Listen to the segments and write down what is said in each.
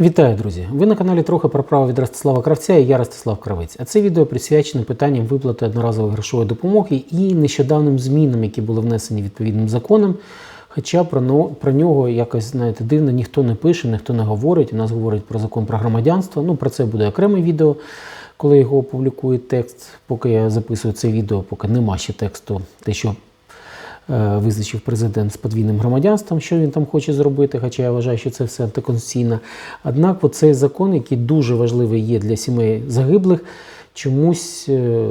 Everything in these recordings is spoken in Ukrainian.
Вітаю, друзі! Ви на каналі трохи про право від Ростислава Кравця і я Ростислав Кравець. А це відео присвячене питанням виплати одноразової грошової допомоги і нещодавним змінам, які були внесені відповідним законом. Хоча про, про нього якось знаєте дивно ніхто не пише, ніхто не говорить. У нас говорять про закон про громадянство. Ну про це буде окреме відео, коли його опублікує текст. Поки я записую це відео, поки нема ще тексту, те, що визначив президент з подвійним громадянством, що він там хоче зробити, хоча я вважаю, що це все антиконституційно. Однак цей закон, який дуже важливий є для сімей загиблих, чомусь е,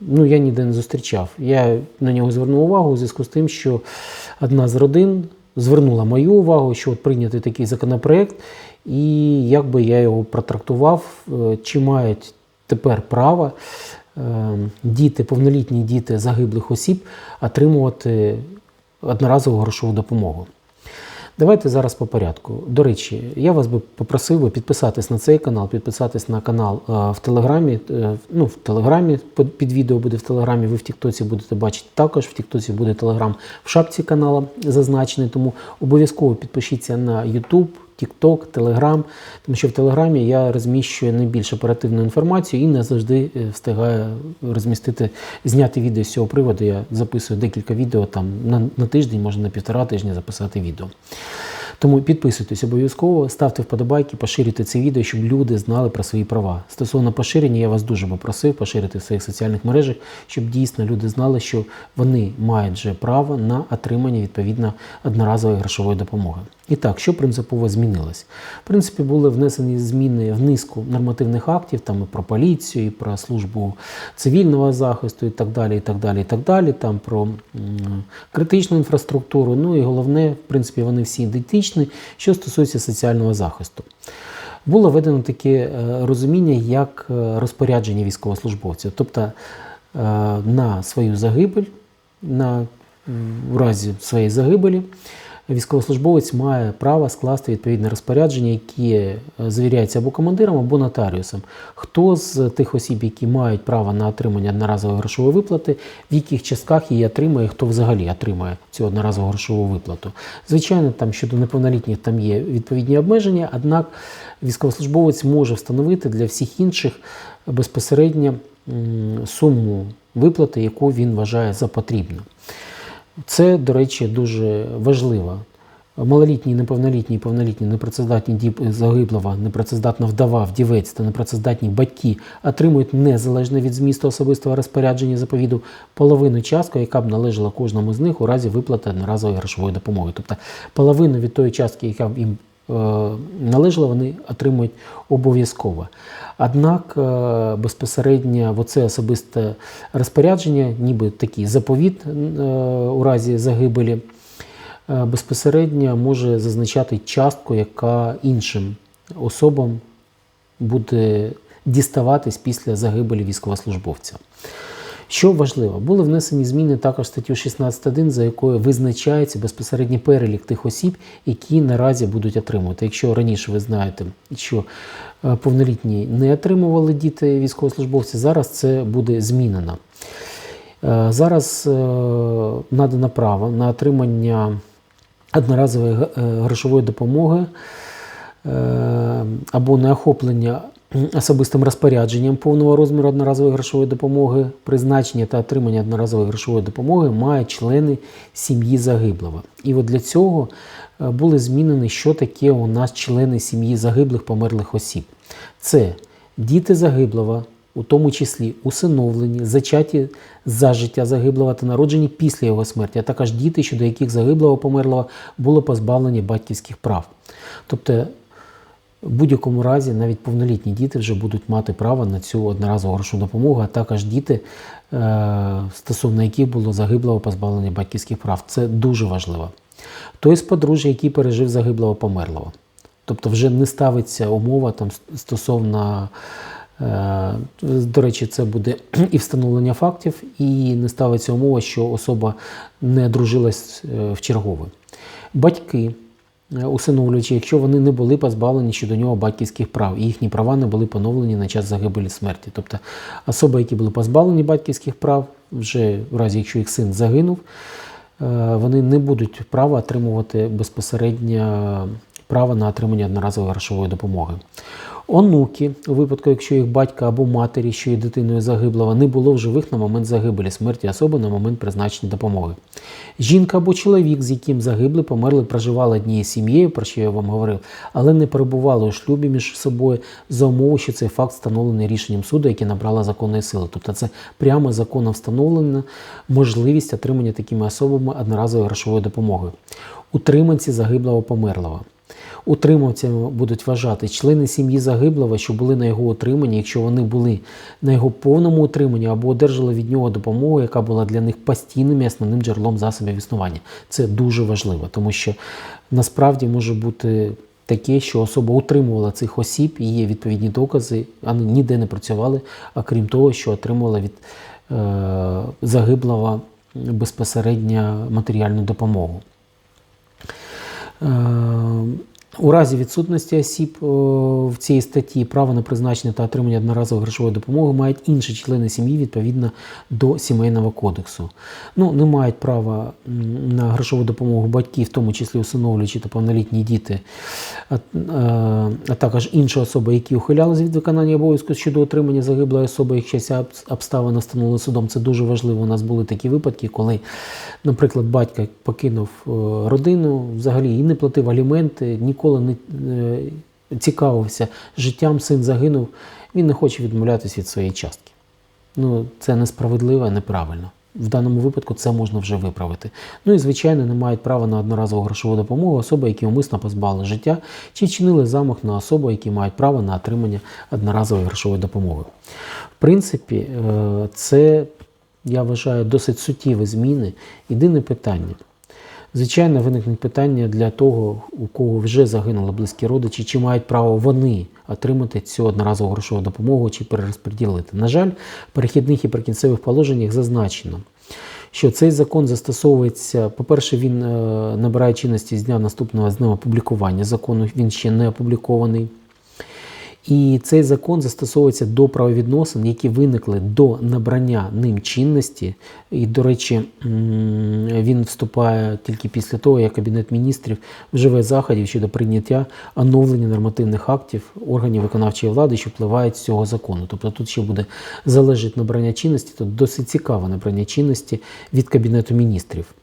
ну, я ніде не зустрічав. Я на нього звернув увагу у зв'язку з тим, що одна з родин звернула мою увагу, що от прийнятий такий законопроект, і як би я його протрактував, е, чи мають тепер право е, діти, повнолітні діти загиблих осіб отримувати одноразову грошову допомогу. Давайте зараз по порядку. До речі, я вас би попросив би підписатись на цей канал, підписатись на канал е, в Телеграмі. е, Ну, в Телеграмі під відео буде в Телеграмі. Ви в Тіктоці будете бачити також. В Тіктоці буде Телеграм в шапці канала зазначений. Тому обов'язково підпишіться на YouTube, TikTok, Telegram, тому що в Телеграмі я розміщую найбільш оперативну інформацію і не завжди е, встигаю розмістити, зняти відео з цього приводу. Я записую декілька відео там на, на тиждень, може на півтора тижня записати відео. Тому підписуйтесь обов'язково, ставте вподобайки, поширюйте це відео, щоб люди знали про свої права. Стосовно поширення, я вас дуже попросив поширити в своїх соціальних мережах, щоб дійсно люди знали, що вони мають вже право на отримання відповідно одноразової грошової допомоги. І так, що принципово змінилось? В принципі, були внесені зміни в низку нормативних актів, там і про поліцію, і про службу цивільного захисту, і так далі, і так далі, і так далі. Там про критичну інфраструктуру. Ну і головне, в принципі, вони всі ідентичні, що стосується соціального захисту. Було введено таке е, розуміння як е, розпорядження військовослужбовців, тобто е, на свою загибель, на в разі своєї загибелі, військовослужбовець має право скласти відповідне розпорядження, яке е, завіряється або командиром, або нотаріусом. Хто з тих осіб, які мають право на отримання одноразової грошової виплати, в яких частках її отримує, хто взагалі отримує цю одноразову грошову виплату. Звичайно, там щодо неповнолітніх там є відповідні обмеження, однак військовослужбовець може встановити для всіх інших безпосередньо суму виплати, яку він вважає за потрібну. Це, до речі, дуже важливо. Малолітні, неповнолітні, повнолітні, непрацездатні діб загиблого, непрацездатна вдова, вдівець та непрацездатні батьки отримують незалежно від змісту особистого розпорядження заповіду половину частку, яка б належала кожному з них у разі виплати одноразової грошової допомоги. Тобто половину від тої частки, яка б їм е, вони отримують обов'язково. Однак е, безпосередньо в оце особисте розпорядження, ніби такий заповіт е, у разі загибелі, безпосередньо може зазначати частку, яка іншим особам буде діставатись після загибелі військовослужбовця. Що важливо, були внесені зміни також статтю 16.1, за якою визначається безпосередній перелік тих осіб, які наразі будуть отримувати. Якщо раніше ви знаєте, що е, повнолітні не отримували діти військовослужбовці, зараз це буде змінено. Е, Зараз е, надано право на отримання одноразової грошової допомоги або на охоплення особистим розпорядженням повного розміру одноразової грошової допомоги, призначення та отримання одноразової грошової допомоги мають члени сім'ї загиблого. І от для цього е, були змінені, що таке у нас члени сім'ї загиблих померлих осіб. Це діти загиблого, у тому числі усиновлені, зачаті за життя загиблого та народжені після його смерті, а також діти, щодо яких загиблого померлого було позбавлені батьківських прав. Тобто в будь-якому разі навіть повнолітні діти вже будуть мати право на цю одноразову грошову допомогу, а також діти, е, стосовно яких було загиблого позбавлення батьківських прав. Це дуже важливо. Той з подружжя, який пережив загиблого померлого. Тобто вже не ставиться умова там стосовно, е, до речі, це буде і встановлення фактів, і не ставиться умова, що особа не одружилась е, в чергове. Батьки, усиновлювачі, якщо вони не були позбавлені щодо нього батьківських прав, і їхні права не були поновлені на час загибелі смерті. Тобто особи, які були позбавлені батьківських прав, вже в разі, якщо їх син загинув, е, вони не будуть права отримувати безпосередньо право на отримання одноразової грошової допомоги. Онуки, у випадку, якщо їх батька або матері, що є дитиною загиблого, не було в живих на момент загибелі смерті особи на момент призначення допомоги. Жінка або чоловік, з яким загибли, померли, проживали однією сім'єю, про що я вам говорив, але не перебували у шлюбі між собою за умови, що цей факт встановлений рішенням суду, яке набрало законної сили. Тобто це прямо законом встановлена можливість отримання такими особами одноразової грошової допомоги. Утриманці загиблого померлого. Утримавцями будуть вважати члени сім'ї загиблого, що були на його утриманні, якщо вони були на його повному утриманні або одержали від нього допомогу, яка була для них постійним і основним джерелом засобів існування. Це дуже важливо, тому що насправді може бути таке, що особа утримувала цих осіб, і є відповідні докази, вони ніде не працювали, а крім того, що отримувала від е, загиблого безпосередньо матеріальну допомогу. Е, У разі відсутності осіб е, в цій статті право на призначення та отримання одноразової грошової допомоги мають інші члени сім'ї відповідно до сімейного кодексу. Ну, не мають права на грошову допомогу батьки, в тому числі усиновлюючі та повнолітні діти, а, е, також інші особи, які ухилялися від виконання обов'язку щодо отримання загиблої особи, якщо ця обставина встановлена судом. Це дуже важливо. У нас були такі випадки, коли, наприклад, батько покинув е, родину, взагалі і не платив аліменти, ніколи не е, цікавився життям, син загинув. Він не хоче відмовлятися від своєї частки. Ну, це несправедливо неправильно. В даному випадку це можна вже виправити. Ну і звичайно, не мають права на одноразову грошову допомогу особи, які умисно позбавили життя чи вчинили замах на особу, які мають право на отримання одноразової грошової допомоги. В принципі, е, це я вважаю досить суттєві зміни. Єдине питання. Звичайно, виникнуть питання для того, у кого вже загинули близькі родичі, чи мають право вони отримати цю одноразову грошову допомогу чи перерозподілити. На жаль, в перехідних і прикінцевих положеннях зазначено, що цей закон застосовується, по-перше, він е, набирає чинності з дня наступного з дня опублікування закону, він ще не опублікований. І цей закон застосовується до правовідносин, які виникли до набрання ним чинності. І, до речі, він вступає тільки після того, як Кабінет міністрів вживе заходів щодо прийняття оновлення нормативних актів органів виконавчої влади, що впливають з цього закону. Тобто тут ще буде залежить набрання чинності, тут досить цікаве набрання чинності від Кабінету міністрів.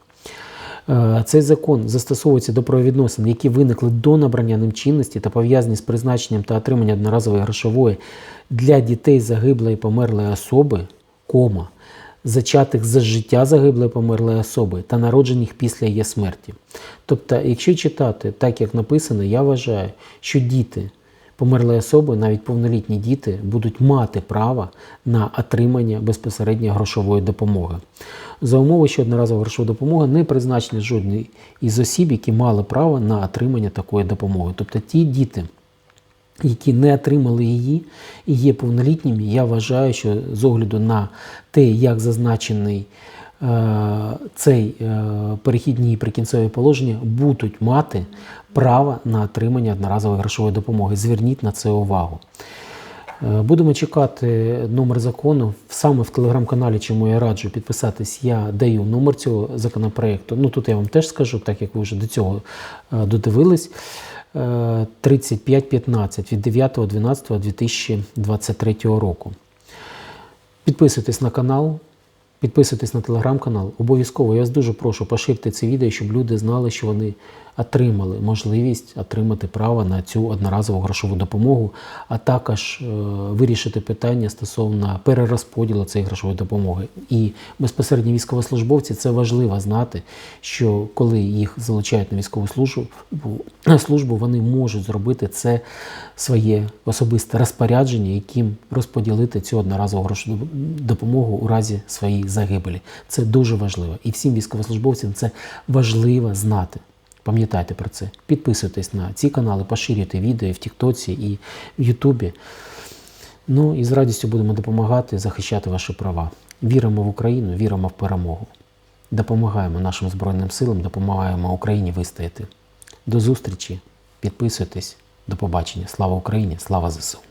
Е, Цей закон застосовується до правовідносин, які виникли до набрання ним чинності та пов'язані з призначенням та отриманням одноразової грошової для дітей загиблої померлої особи, кома, зачатих за життя загиблої померлої особи та народжених після її смерті. Тобто, якщо читати так, як написано, я вважаю, що діти померлої особи, навіть повнолітні діти, будуть мати право на отримання безпосередньо грошової допомоги. За умови, що одноразова грошова допомога не призначена жодної із осіб, які мали право на отримання такої допомоги. Тобто ті діти, які не отримали її і є повнолітніми, я вважаю, що з огляду на те, як зазначений цей е, перехідні і прикінцеві положення, будуть мати право на отримання одноразової грошової допомоги. Зверніть на це увагу. Е, Будемо чекати номер закону саме в телеграм-каналі, чому я раджу підписатись. Я даю номер цього законопроекту. Ну тут я вам теж скажу, так як ви вже до цього е, додивились. Е, 3515 від 9.12.2023 року. Підписуйтесь на канал, підписуйтесь на телеграм-канал. Обов'язково я вас дуже прошу поширте це відео, щоб люди знали, що вони отримали можливість отримати право на цю одноразову грошову допомогу, а також е, вирішити питання стосовно перерозподілу цієї грошової допомоги. І безпосередньо військовослужбовці це важливо знати, що коли їх залучають на військову службу, службу вони можуть зробити це своє особисте розпорядження, яким розподілити цю одноразову грошову допомогу у разі своєї загибелі. Це дуже важливо. І всім військовослужбовцям це важливо знати. Пам'ятайте про це. Підписуйтесь на ці канали, поширюйте відео в Тіктоці і в Ютубі. Ну і з радістю будемо допомагати захищати ваші права. Віримо в Україну, віримо в перемогу. Допомагаємо нашим Збройним силам, допомагаємо Україні вистояти. До зустрічі, підписуйтесь, до побачення. Слава Україні, слава ЗСУ!